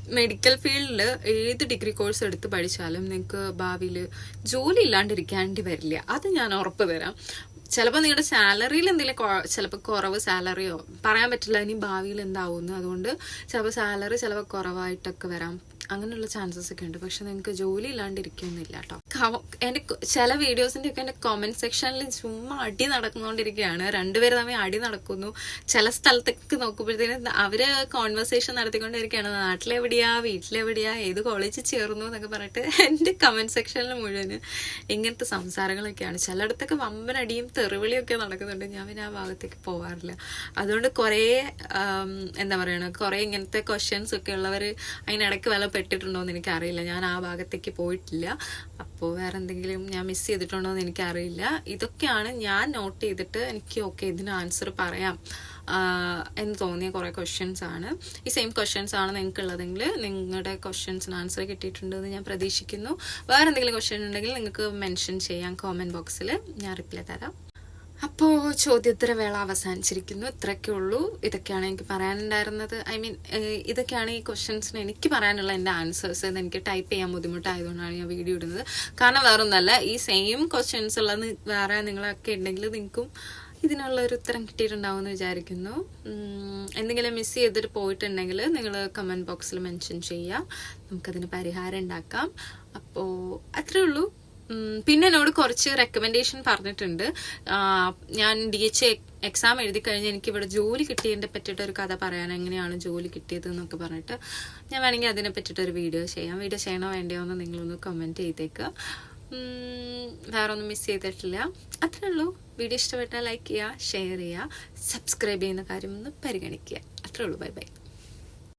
[SPEAKER 1] മെഡിക്കൽ ഫീൽഡിൽ ഏത് ഡിഗ്രി കോഴ്സ് എടുത്ത് പഠിച്ചാലും നിങ്ങൾക്ക് ഭാവിയിൽ ജോലി ഇല്ലാണ്ടിരിക്കാണ്ടി വരില്ല. അത് ഞാൻ ഉറപ്പ് തരാം. ചിലപ്പോൾ നിങ്ങളുടെ സാലറിയിൽ എന്തെങ്കിലും ചിലപ്പോൾ കുറവ് സാലറിയോ പറയാൻ പറ്റില്ല ഇനി ഭാവിയിൽ എന്താവുമെന്ന് അതുകൊണ്ട് ചിലപ്പോൾ സാലറി ചിലപ്പോൾ കുറവായിട്ടൊക്കെ വരാം. അങ്ങനെയുള്ള ചാൻസസ് ഒക്കെ ഉണ്ട്. പക്ഷെ നിങ്ങൾക്ക് ജോലി ഇല്ലാണ്ടിരിക്കുന്നില്ല കേട്ടോ എന്റെ ചില വീഡിയോസിന്റെ ഒക്കെ എന്റെ കോമെന്റ് സെക്ഷനിൽ ചുമ്മാ അടി നടന്നുകൊണ്ടിരിക്കുകയാണ് രണ്ടുപേരും തമ്മിൽ അടി നടക്കുന്നു. ചില സ്ഥലത്തേക്ക് നോക്കുമ്പോഴത്തേക്കും അവർ കോൺവെർസേഷൻ നടത്തിക്കൊണ്ടിരിക്കുകയാണ് നാട്ടിലെവിടെയാ? വീട്ടിലെവിടെയാ? ഏത് കോളേജിൽ ചേർന്നു എന്നൊക്കെ പറഞ്ഞിട്ട് എന്റെ കമന്റ് സെക്ഷനിൽ മുഴുവൻ ഇങ്ങനത്തെ സംസാരങ്ങളൊക്കെയാണ്. ചിലയിടത്തൊക്കെ വമ്പനടിയും തെറിവിളിയൊക്കെ നടക്കുന്നുണ്ട്. ഞാൻ പിന്നെ ആ ഭാഗത്തേക്ക് പോകാറില്ല അതുകൊണ്ട് കുറേ എന്താ പറയണ? കുറേ ഇങ്ങനത്തെ ക്വസ്റ്റ്യൻസ് ഒക്കെ ഉള്ളവർ അതിനിടയ്ക്ക് വല്ല പെട്ടിട്ടുണ്ടോ എന്ന് എനിക്കറിയില്ല. ഞാൻ ആ ഭാഗത്തേക്ക് പോയിട്ടില്ല. അപ്പോൾ വേറെ എന്തെങ്കിലും ഞാൻ മിസ് ചെയ്തിട്ടുണ്ടോ എന്ന് എനിക്കറിയില്ല. ഇതൊക്കെയാണ് ഞാൻ നോട്ട് ചെയ്തിട്ട് എനിക്ക് ഓക്കെ ഇതിന് ആൻസർ പറയാം. എന്ന് തോന്നിയ കുറേ ക്വസ്റ്റ്യൻസ് ആണ്. ഈ സെയിം ക്വസ്റ്റ്യൻസ് ആണ് നിങ്ങൾക്ക് ഉള്ളതെങ്കിൽ നിങ്ങളുടെ ക്വസ്റ്റ്യൻസിന് ആൻസർ കിട്ടിയിട്ടുണ്ടെന്ന് ഞാൻ പ്രതീക്ഷിക്കുന്നു. വേറെ എന്തെങ്കിലും ക്വസ്റ്റ്യൻ ഉണ്ടെങ്കിൽ നിങ്ങൾക്ക് മെൻഷൻ ചെയ്യാം കോമന്റ് ബോക്സിൽ ഞാൻ റിപ്ലൈ തരാം. അപ്പോൾ ചോദ്യോത്തര വേള അവസാനിച്ചിരിക്കുന്നു. ഇത്രയൊക്കെ ഉള്ളൂ. ഇതൊക്കെയാണ് എനിക്ക് പറയാനുണ്ടായിരുന്നത്. ഐ മീൻ ഇതൊക്കെയാണ് ഈ ക്വസ്റ്റ്യൻസിന് എനിക്ക് പറയാനുള്ള എന്റെ ആൻസേഴ്സ് എന്ന് എനിക്ക് ടൈപ്പ് ചെയ്യാൻ ബുദ്ധിമുട്ടായതുകൊണ്ടാണ് ഞാൻ വീഡിയോ ഇടുന്നത്. കാരണം വേറൊന്നല്ല ഈ സെയിം ക്വസ്റ്റ്യൻസ് ഉള്ള വേറെ നിങ്ങളൊക്കെ ഉണ്ടെങ്കിൽ നിങ്ങൾക്കും ഇതിനുള്ള ഒരു ഉത്തരം കിട്ടിയിട്ടുണ്ടാവും എന്ന് വിചാരിക്കുന്നു. എന്തെങ്കിലും മിസ് ചെയ്തിട്ട് പോയിട്ടുണ്ടെങ്കിൽ നിങ്ങൾ കമന്റ് ബോക്സിൽ മെൻഷൻ ചെയ്യുക നമുക്കതിന് പരിഹാരം ഉണ്ടാക്കാം. അപ്പോൾ അത്രേ ഉള്ളൂ. പിന്നെ എന്നോട് കുറച്ച് റെക്കമെൻഡേഷൻ പറഞ്ഞിട്ടുണ്ട്. ഞാൻ ഡി എച്ച് എക്സാം എഴുതി കഴിഞ്ഞ് എനിക്ക് ഇവിടെ ജോലി കിട്ടിയതിനെ പറ്റിയിട്ട് ഒരു കഥ പറയാൻ എങ്ങനെയാണ് ജോലി കിട്ടിയത് എന്നൊക്കെ പറഞ്ഞിട്ട് ഞാൻ വേണമെങ്കിൽ അതിനെ പറ്റിയിട്ട് ഒരു വീഡിയോ ചെയ്യാം. വീഡിയോ ചെയ്യണോ വേണ്ടയോ എന്ന് നിങ്ങളൊന്ന് കമന്റ് ചെയ്തേക്കുക വേറൊന്നും മിസ് ചെയ്തിട്ടില്ല. അത്രേ ഉള്ളൂ. വീഡിയോ ഇഷ്ടപ്പെട്ടാൽ ലൈക്ക് ചെയ്യുക ഷെയർ ചെയ്യുക സബ്സ്ക്രൈബ് ചെയ്യുന്ന കാര്യമൊന്ന് പരിഗണിക്കുക. അത്രേ ഉള്ളൂ. Bye bye